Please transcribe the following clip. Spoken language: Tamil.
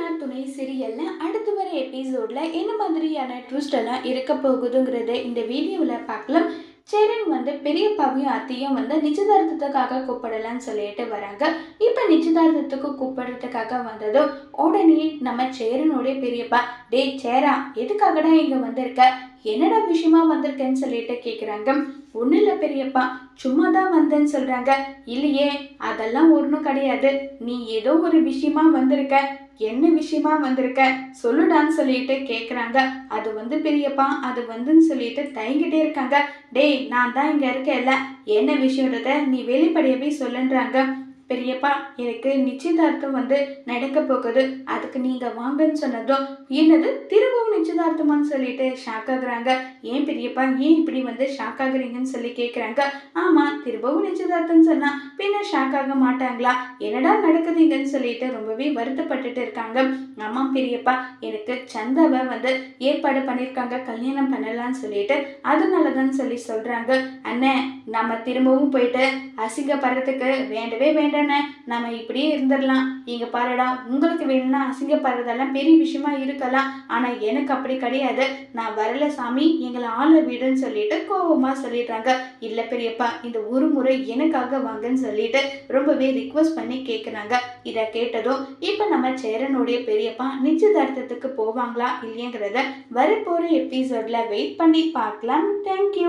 நான் துணை சீரியல்ல அடுத்து வர எபிசோட்ல என்ன மாதிரியான ட்விஸ்ட் எல்லாம் இருக்க போகுதுங்கிறத இந்த வீடியோவில் பார்க்கலாம். சேரன் வந்து பெரியப்பாவையும் அத்தையும் வந்து நிச்சயதார்த்தத்துக்காக கூப்பிடலான்னு சொல்லிட்டு வராங்க. இப்போ நிச்சயதார்த்தத்துக்கு கூப்பிடுறதுக்காக வந்ததும் உடனே நம்ம சேரனுடைய பெரியப்பா டேய் சேரா எதுக்காகடா இங்கே வந்திருக்க? என்னடா விஷயமா வந்திருக்கேன்னு சொல்லிட்டு கேட்குறாங்க ஒன்றும் இல்லை பெரியப்பா சும்மா தான் வந்தேன்னு சொல்கிறாங்க இல்லையே அதெல்லாம் ஒன்றும் கிடையாது. நீ ஏதோ ஒரு விஷயமா வந்திருக்க. என்ன விஷயமா வந்திருக்க? சொல்லுடான்னு சொல்லிட்டு கேட்குறாங்க அது வந்து பெரியப்பா அது வந்துன்னு சொல்லிட்டு தயங்கிட்டே இருக்காங்க. டேய் நான் தான் இங்கே இருக்கேன்ல. என்ன விஷயன்றத நீ வெளிப்படையவே சொல்லுன்றாங்க. பெரியப்பா எனக்கு நிச்சயதார்த்தம் வந்து நடக்க போகுது. அதுக்கு நீங்கள் வாங்கன்னு சொன்னதும் என்னது? திரும்பவும் நிச்சயதார்த்தமான்னு சொல்லிட்டு ஷாக் ஆகுறாங்க. ஏன் பெரியப்பா ஏன் இப்படி வந்து ஷாக் ஆகுறீங்கன்னு சொல்லி கேட்குறாங்க ஆமாம் திரும்பவும் நிச்சயதார்த்தம்னு சொன்னா பின்ன ஷாக் ஆக மாட்டாங்களா? என்னடா நடக்குதுங்கன்னு சொல்லிட்டு ரொம்பவே வருத்தப்பட்டுட்டு இருக்காங்க. ஆமாம் பெரியப்பா எனக்கு சந்தாவை வந்து ஏற்பாடு பண்ணியிருக்காங்க கல்யாணம் பண்ணலாம்னு சொல்லிட்டு அதனால தான் சொல்லி சொல்கிறாங்க அண்ணன் நம்ம திரும்பவும் போயிட்டு அசிங்கப்படுறதுக்கு வேண்டவே வேண்டாம். வேண்டானே நம்ம இப்படியே இருந்துடலாம். இங்கே பாருடா உங்களுக்கு வேணும்னா அசிங்கப்படுறதெல்லாம் பெரிய விஷயமா இருக்கலாம். ஆனால் எனக்கு அப்படி கிடையாது. நான் வரல சாமி எங்களை ஆள வீடுன்னு சொல்லிட்டு கோபமாக சொல்லிடுறாங்க. இல்லை பெரியப்பா இந்த ஒரு முறை எனக்காக வாங்கன்னு சொல்லிட்டு ரொம்பவே ரிக்வஸ்ட் பண்ணி கேட்குறாங்க இதை கேட்டதும் இப்போ நம்ம சேரனுடைய பெரியப்பா நிச்சயதார்த்தத்துக்கு போவாங்களா இல்லையங்கிறத வரப்போகிற எபிசோடில் வெயிட் பண்ணி பார்க்கலாம். தேங்க்யூ